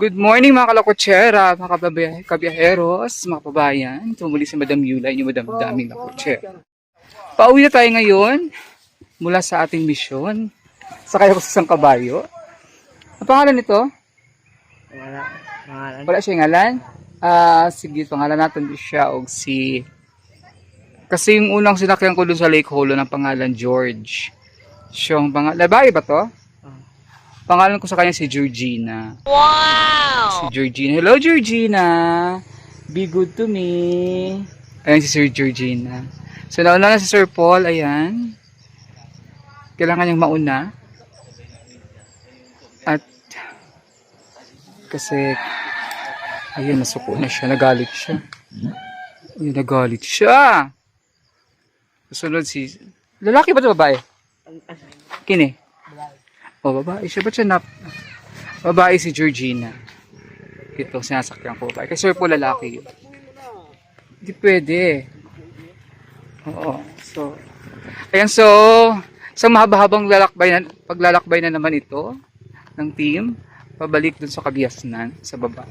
Good morning mga kalakotsera, mga kababay- kabiyaheros, mga kababayan. Tumuli si Madam Yula, yung Madam Daming Lakotsera. Pauwi na tayo ngayon mula sa ating misyon. Sakay ako sa isang kabayo. Ang pangalan nito? Wala. Pangalan. Wala siya ngalan? Ah, sige, pangalan natin di siya og si... Kasi yung unang sinakyan ko dun sa Lake Holo ng pangalan George. Siyang pangalan... Babae ba to? Pangalan ko sa kanya si Georgina. Si Georgina. Hello, Georgina. Be good to me. Ayan si Sir Georgina. So, nauna na si Sir Paul. Ayan. Kailangan niyang mauna. At, kasi, ayun, nasuko na siya. Nagalit siya. Ayun, nagalit siya. Susunod si, lalaki ba ito babae? Kini? O, babae siya. Ba't siya nap... Babae si Georgina. Ito, sinasakyan ko babae. Kasi po lalaki yun. Hindi pwede. Oo. So, ayan so, sa mahaba-habang lalakbay na, paglalakbay na naman ito ng team, pabalik dun sa Kabiasnan, sa baba.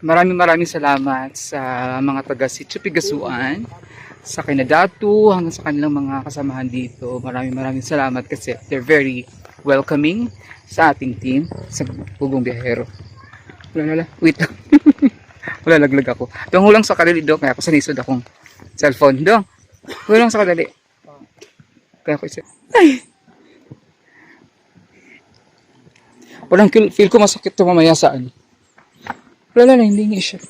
Maraming maraming salamat sa mga taga Sitio Pigasuan, sa Kinadatu, hanggang sa kanilang mga kasamahan dito. Maraming maraming salamat kasi they're very welcoming sa ating team sa Bugong Biyahero. Wala, wala. Wait lang. wala, laglag ako. Dong hulang sa kadali do, kaya ako sanisod akong cellphone. Dong, hulang sa kadali. Kaya ako isa. Ay! Walang feel, ko masakit to mamaya sa ano. Wala na, hindi nga siya.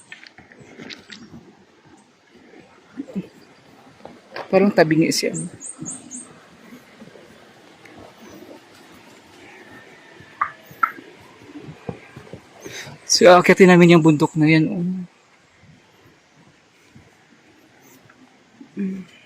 Parang tabi nga siya. So, akitin namin yung bundok na yan. Oh. Ayos.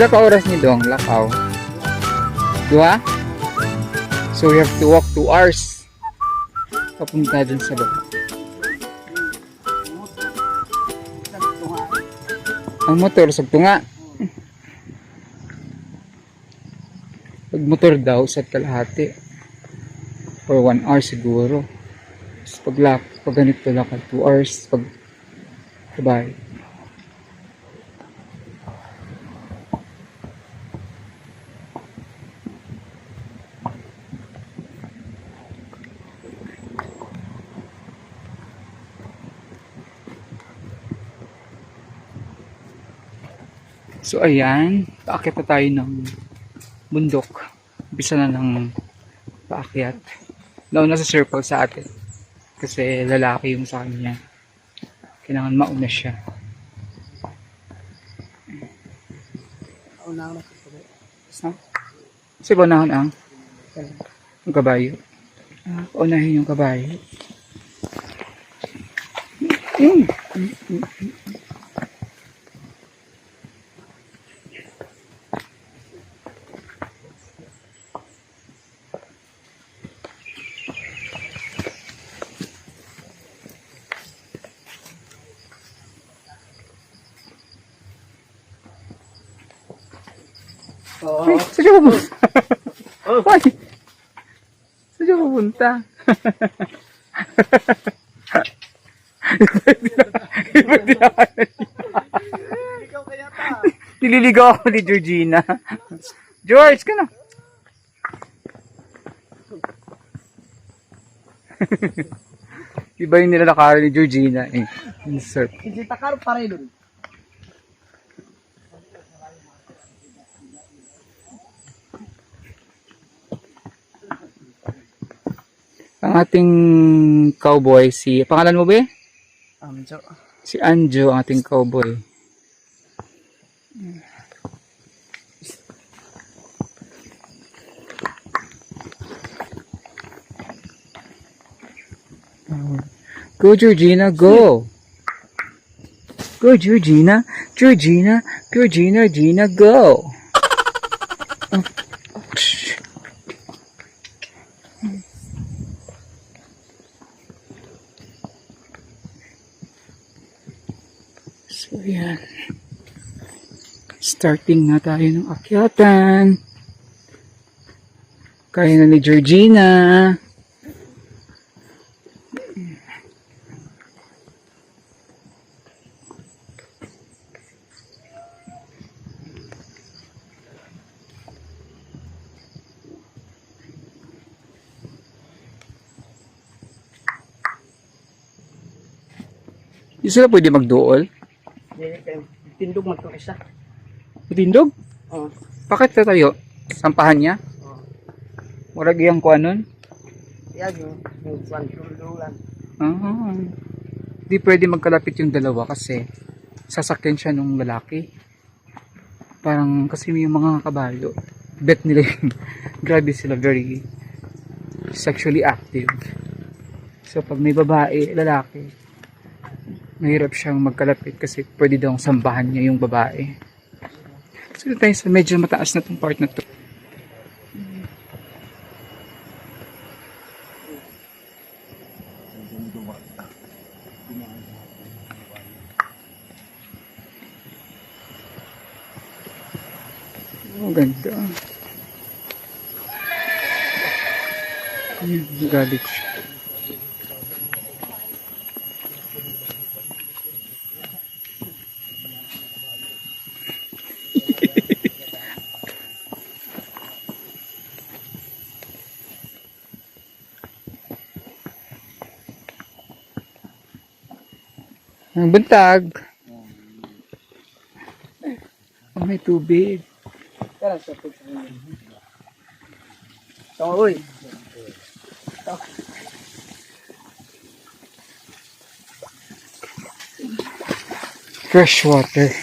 Pila ka oras ni Dong, Lakaw? Dua? So we have to walk 2 hours. Papunta dun sa baba. Ang motor, sagto nga. Pag motor daw, sa kalahati. For 1 hour siguro. Tapos pag, pag ganito lakad, 2 hours. Pag sabay. So ayan, paakyat na tayo ng bundok. Bisa na ng paakyat. Nauna sa circle sa atin. Kasi lalaki yung sa kanya. Kailangan mauna siya. Una na sa tuloy. Ha? Kasi unahon ang yung kabayo. Ah, unahin yung kabayo. Mm. Mm, mm, mm. Oo. Ay, saan siya pupunta? Ay! Niya. Nililigaw ako ni Georgina. George, ka na. Iba yung nilalakaran ni Georgina eh. Insert. Hindi takar pa rin ating cowboy, si... Pangalan mo ba eh? So, Si Anjo, ang ating cowboy. Go, Georgina, go! Go, Georgina! Georgina! Georgina, Gina, go! Oh, shh. So, yan. Starting na tayo ng akyatan. Kaya na ni Georgina. Di sila pwede magduol? hindi kayo. Tindog man Matindog? Oo. Bakit ka tayo? Sampahan niya? Oo. Murag iyang kuha nun? Yan yung, yung kwan, tulungan. Ah. Di pwede magkalapit yung dalawa kasi sasakyan siya nung lalaki. Parang kasi may mga kabayo. Bet nila yung grabe sila very sexually active. So pag may babae, lalaki, mahirap siyang magkalapit kasi pwede daw sambahan niya yung babae. Dito tayo sa medyo mataas na tong part na. Oh, ganda. Ayun, galit siya. Ang buntag. Oh, may tubig. Kaya sa pagkakas. Tama, uy. Fresh water.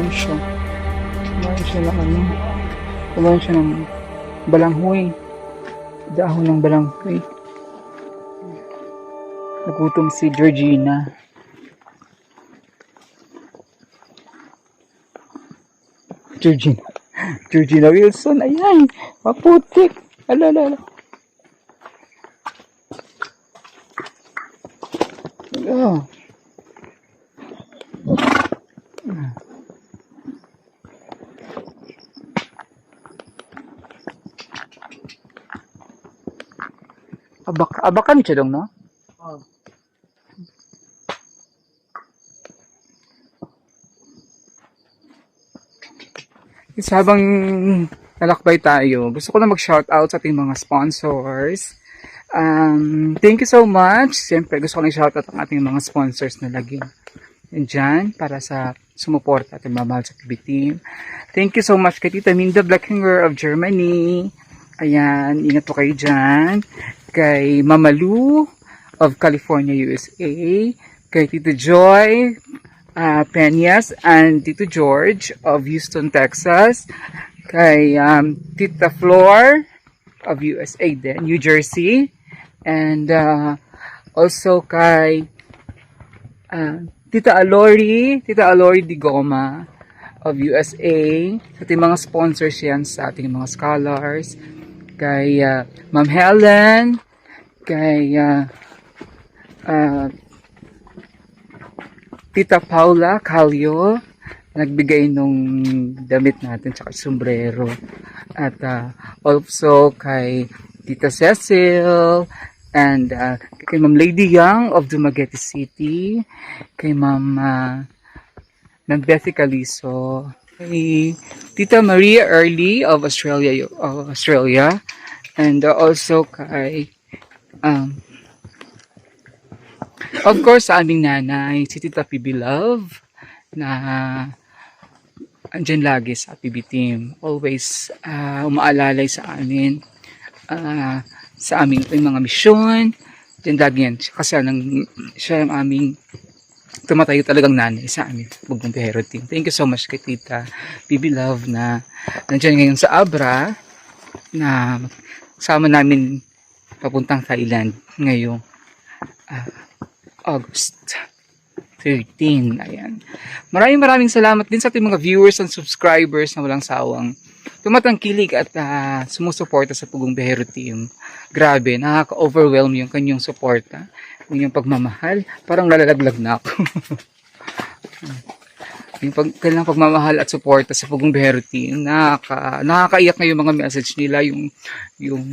Nagpa-pound siya. Kumain siya ng ano. Kumain siya ng balanghoy. Dahon ng balanghoy. Nagutom si Georgina. Georgina. Georgina Wilson. Ayan. Maputik. Ala, ala, Abak abakan siya dong, no? Oh. Is habang nalakbay tayo, gusto ko na mag-shoutout sa ating mga sponsors. Um, thank you so much. Siyempre, gusto ko na shoutout ang ating mga sponsors na laging nandyan para sa sumuporta at mamahal sa TV team. Thank you so much kay Tita Minda Blackinger of Germany. Ayan, ingat po kayo dyan. Kay Mama Lou of California, USA. Kay Tito Joy uh, Peñas and Tito George of Houston, Texas. Kay um, Tita Flor of USA din, New Jersey. And uh, also kay uh, Tita Alori, Tita Alori Di Goma of USA. Sa ating mga sponsors yan sa ating mga scholars. Kay uh, Ma'am Helen, kay uh, uh, Tita Paula Calio, nagbigay nung damit natin, tsaka sombrero. At uh, also kay Tita Cecil, and uh, kay Ma'am Lady Young of Dumaguete City, kay Ma'am uh, Ma'am Bethy kay Tita Maria Early of Australia, of Australia, and uh, also kay um, Of course, sa aming nanay, si Tita PB Love, na andyan lagi sa PB team. Always ah, umaalalay sa amin, ah, sa aming mga misyon. Diyan lagi yan. Kasi anong, siya ang aming tumatayo talagang nanay sa amin, Bugong Pihero team. Thank you so much kay Tita PB Love na nandyan ngayon sa Abra na sama namin papuntang Thailand ngayong ah, August 13. Ayan. Maraming maraming salamat din sa ating mga viewers and subscribers na walang sawang tumatangkilik at ah, sumusuporta sa Pugong Behero Team. Grabe, nakaka-overwhelm yung kanyang suporta, yung pagmamahal. Parang lalalaglag na ako. yung pag, kanilang pagmamahal at suporta sa Pugong Team, nakaka, nakakaiyak na yung mga message nila, yung, yung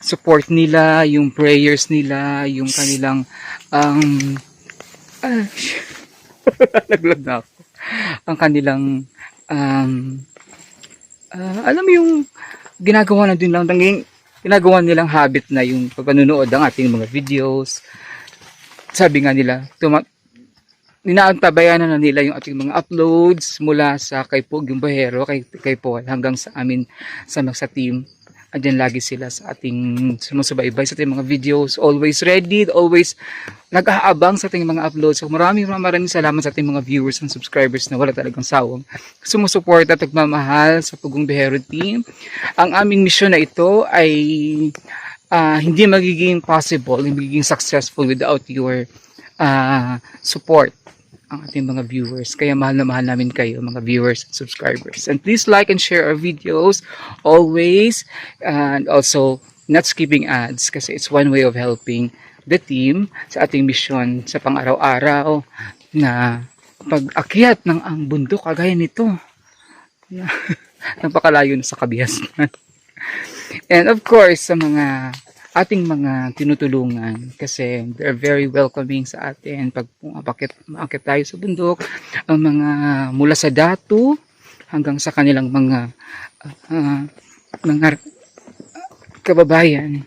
support nila, yung prayers nila, yung kanilang um, ah, naglag na ako. Ang kanilang um, ah, alam mo yung ginagawa na din lang tanging ginagawa nilang habit na yung pagpanunood ng ating mga videos. Sabi nga nila, tuma ninaantabayan na nila yung ating mga uploads mula sa kay Pug yung Bahero, kay, kay Paul, hanggang sa amin sa, sa team andyan lagi sila sa ating sumusubaybay sa ating mga videos. Always ready, always nag-aabang sa ating mga uploads. So maraming maraming salamat sa ating mga viewers and subscribers na wala talagang sawang sumusuporta at nagmamahal sa Pugong Behero Team. Ang aming misyon na ito ay ah, hindi magiging possible, hindi magiging successful without your ah, support ang ating mga viewers. Kaya mahal na mahal namin kayo, mga viewers and subscribers. And please like and share our videos always. And also, not skipping ads kasi it's one way of helping the team sa ating mission sa pang-araw-araw na pag-akyat ng ang bundok kagaya nito. Napakalayo na sa kabiyasan. And of course, sa mga ating mga tinutulungan kasi they're very welcoming sa atin. Pag pumapakit maakit tayo sa bundok ang mga mula sa datu hanggang sa kanilang mga ah, mga kababayan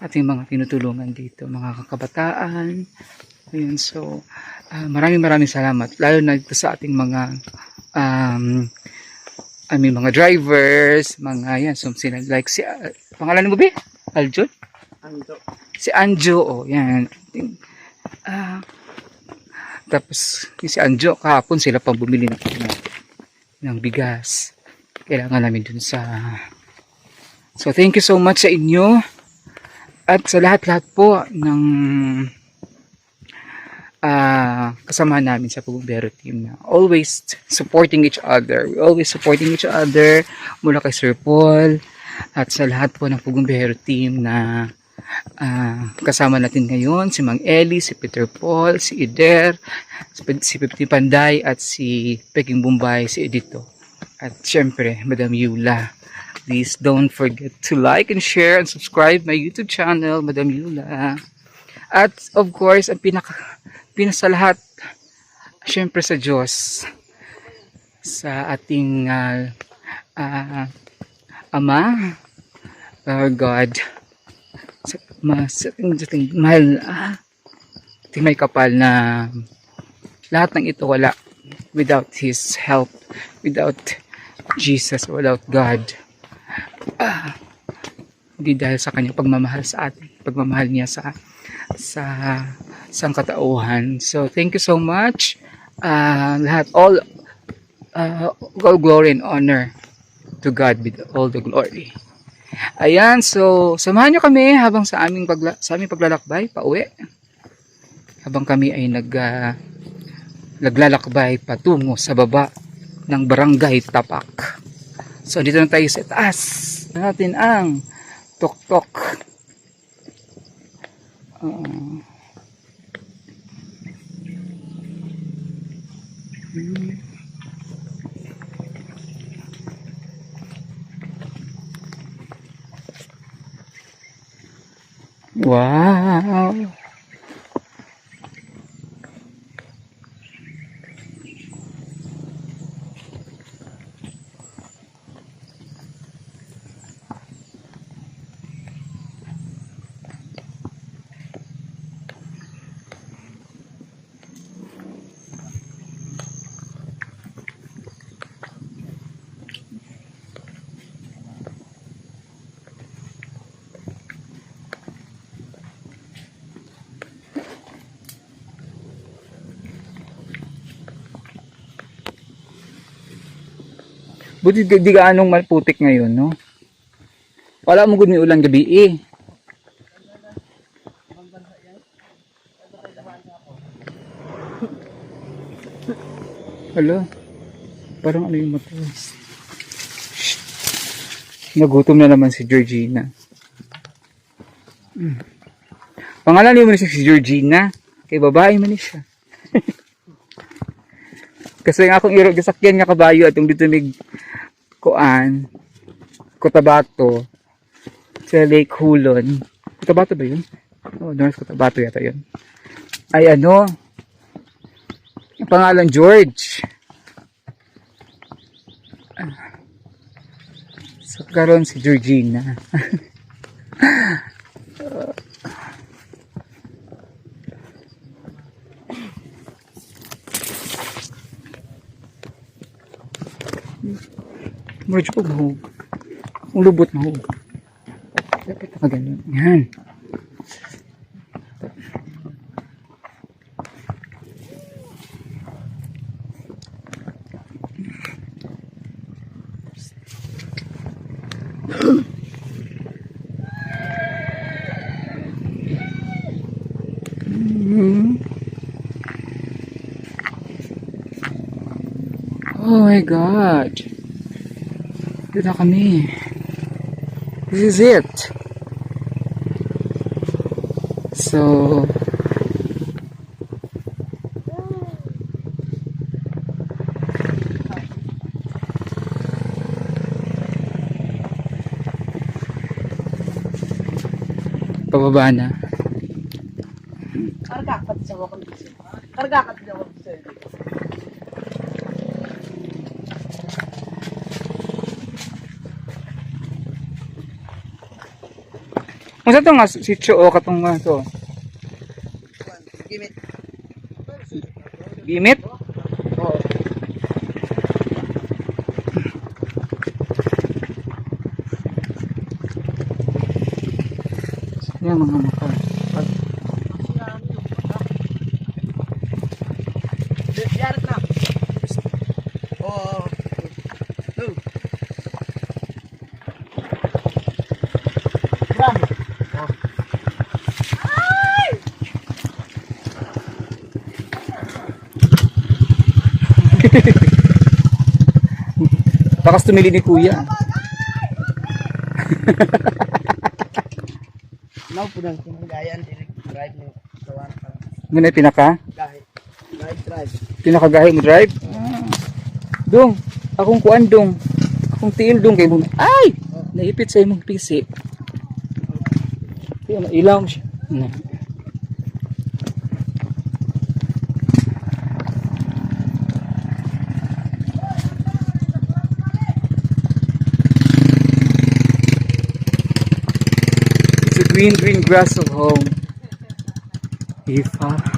ating mga tinutulungan dito mga kakabataan ayun so ah, maraming maraming salamat. Lalo na dito sa ating mga um, I mean, mga drivers, mga yan, so, sila, like si, ah, pangalan mo ba? Aljon? Anto. Si Anjo, oh, yan. Ah, Tapos, si Anjo, kahapon sila pang bumili ng, ng, ng bigas. Kailangan namin dun sa... So, thank you so much sa inyo. At sa lahat-lahat po ng ah kasama namin sa Pugumbero team na always supporting each other. We always supporting each other mula kay Sir Paul at sa lahat po ng Pugumbero team na ah, kasama natin ngayon, si Mang Eli, si Peter Paul, si Ider, si, Pipti Panday at si Peking Bombay, si Edito. At syempre, Madam Yula. Please don't forget to like and share and subscribe my YouTube channel, Madam Yula. At of course, ang pinaka pinasa lahat syempre sa Diyos sa ating ah, ah, Ama our God sa, ma, sa ating, mahal ah, ating may kapal na lahat ng ito wala without His help without Jesus without God ah, hindi dahil sa kanyang pagmamahal sa atin pagmamahal niya sa sa sangkatauhan. So, thank you so much. Uh, lahat, all, uh, all glory and honor to God with all the glory. Ayan, so, samahan nyo kami habang sa aming, pagla sa aming paglalakbay, pauwi. Habang kami ay nag, uh, naglalakbay patungo sa baba ng barangay Tapak. So, dito na tayo sa taas. Natin ang tok-tok. Uh, Wow! Buti di, di gaanong malputik ngayon, no? Wala mo gud ni ulan gabi eh. Hala. Parang ano yung mata. Nagutom na naman si Georgina. Hmm. Pangalan niyo siya si Georgina. Kay babae man siya. Kasi nga akong irog sakyan nga kabayo atong dito mig kuan Cotabato sa Lake Hulon. Cotabato ba yun? Oh, North Cotabato yata yun. Ay ano, ang pangalan George. So, karon si Georgina. Medyo po mahog. Ang lubot mahog. Dapat na ganun. Yan. Mhm. Oh my god. Dito na kami. This is it. So, pababa na. Karga ka sa kondisyon. Karga ka sa mga kondisyon. Kung sa ito nga, si Cho, o katong nga to. Gimit. Gimit? Oo. Yan mga maka. Pag, Bakas tumili ni kuya. Now po nang kinagayan, direct drive mo. Kawan ka. Ano na pinaka? Kahit. Drive, drive. Pinakagahi mo drive? Ah. Dong, akong kuan dong. Akong tiil dong kay mo. Ay! Naipit sa imong pisi. Kaya ilaw mo siya. Na. Green, green grass of home. Ifa.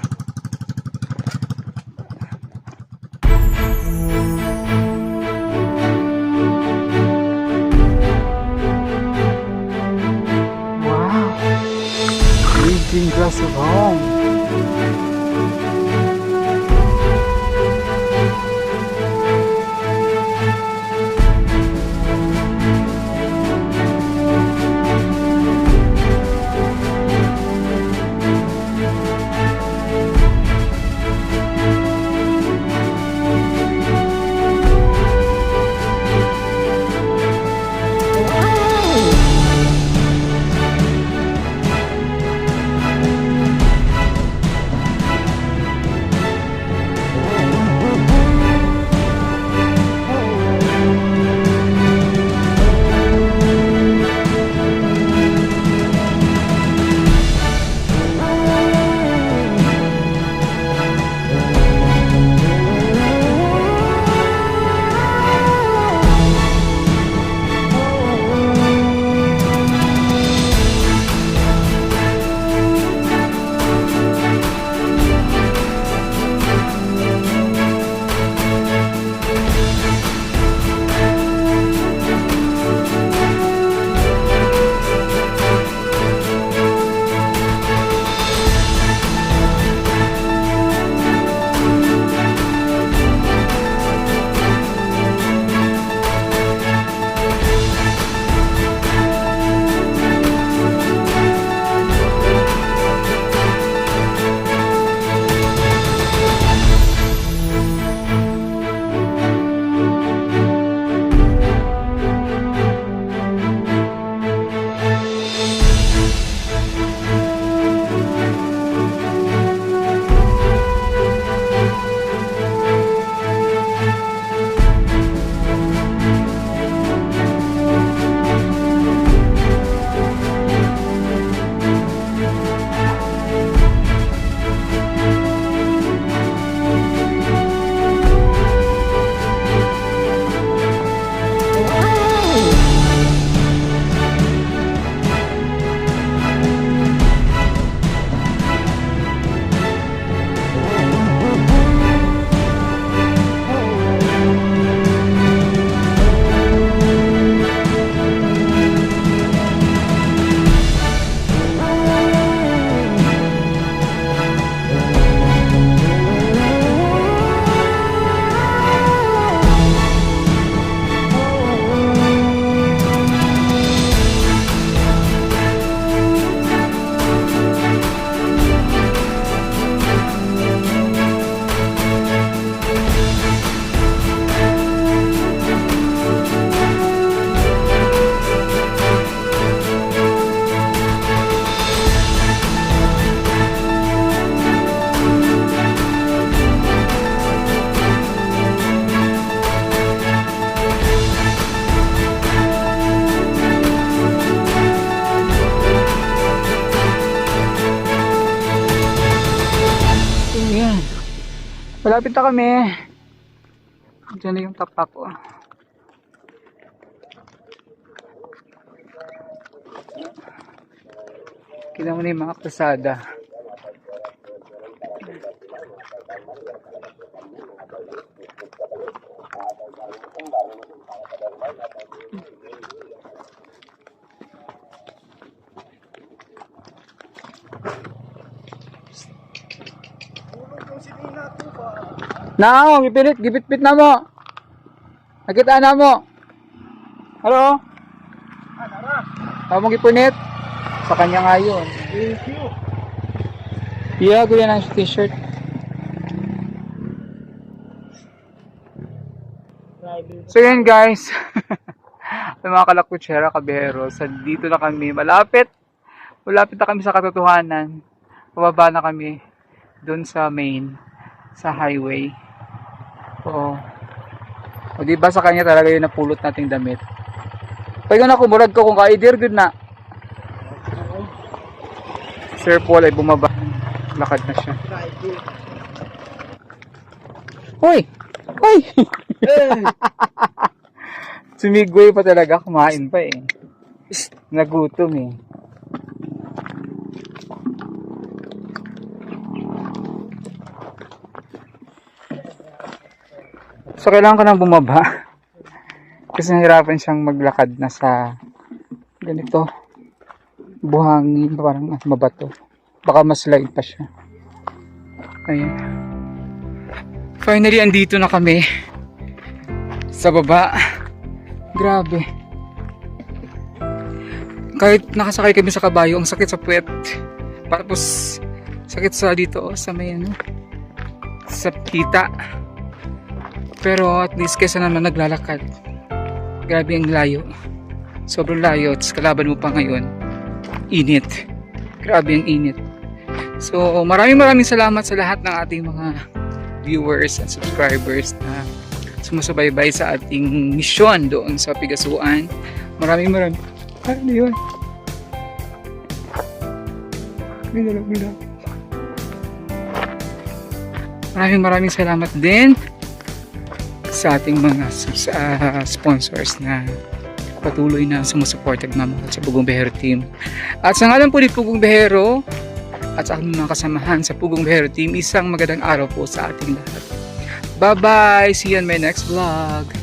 Malapit na kami. Diyan na yung tapak ko. Kita mo na yung mga kasada. Na, gipilit, gipit-pit na mo. Nakita na mo. Hello? Tama mong gipunit? Sa kanya nga yun. Thank you. Yeah, gulo ng t-shirt. So yan guys. May mga kalakutsera, kabero. Sa dito na kami. Malapit. Malapit na kami sa katotohanan. Pababa na kami. Doon sa main. Sa highway. Oo. O di ba sa kanya talaga yung napulot nating damit. Pag na kumurag ko kung ka-idea good na. Sir Paul ay bumaba. Lakad na siya. Hoy! Hoy! Eh! Sumigway pa talaga, kumain pa eh. Nagutom eh. So, kailangan ko nang bumaba. Kasi nahirapan siyang maglakad na sa ganito. Buhangin, parang mabato. Baka mas light pa siya. Ayun. Finally, andito na kami. Sa baba. Grabe. Kahit nakasakay kami sa kabayo, ang sakit sa puwet. Tapos, sakit sa dito, sa may ano, sa kita. Pero at least kaysa naman naglalakad. Grabe ang layo. Sobrang layo. Tapos kalaban mo pa ngayon. Init. Grabe ang init. So, maraming maraming salamat sa lahat ng ating mga viewers and subscribers na sumusubaybay sa ating misyon doon sa Pigasuan. Maraming maraming. Ano yun? Maraming maraming salamat din sa ating mga ah, sponsors na patuloy na sumusuporta at mamahal sa Pugong Behero team. At sa ngalan po ni Pugong Behero at sa aking mga kasamahan sa Pugong Behero team, isang magandang araw po sa ating lahat. Bye-bye! See you on my next vlog!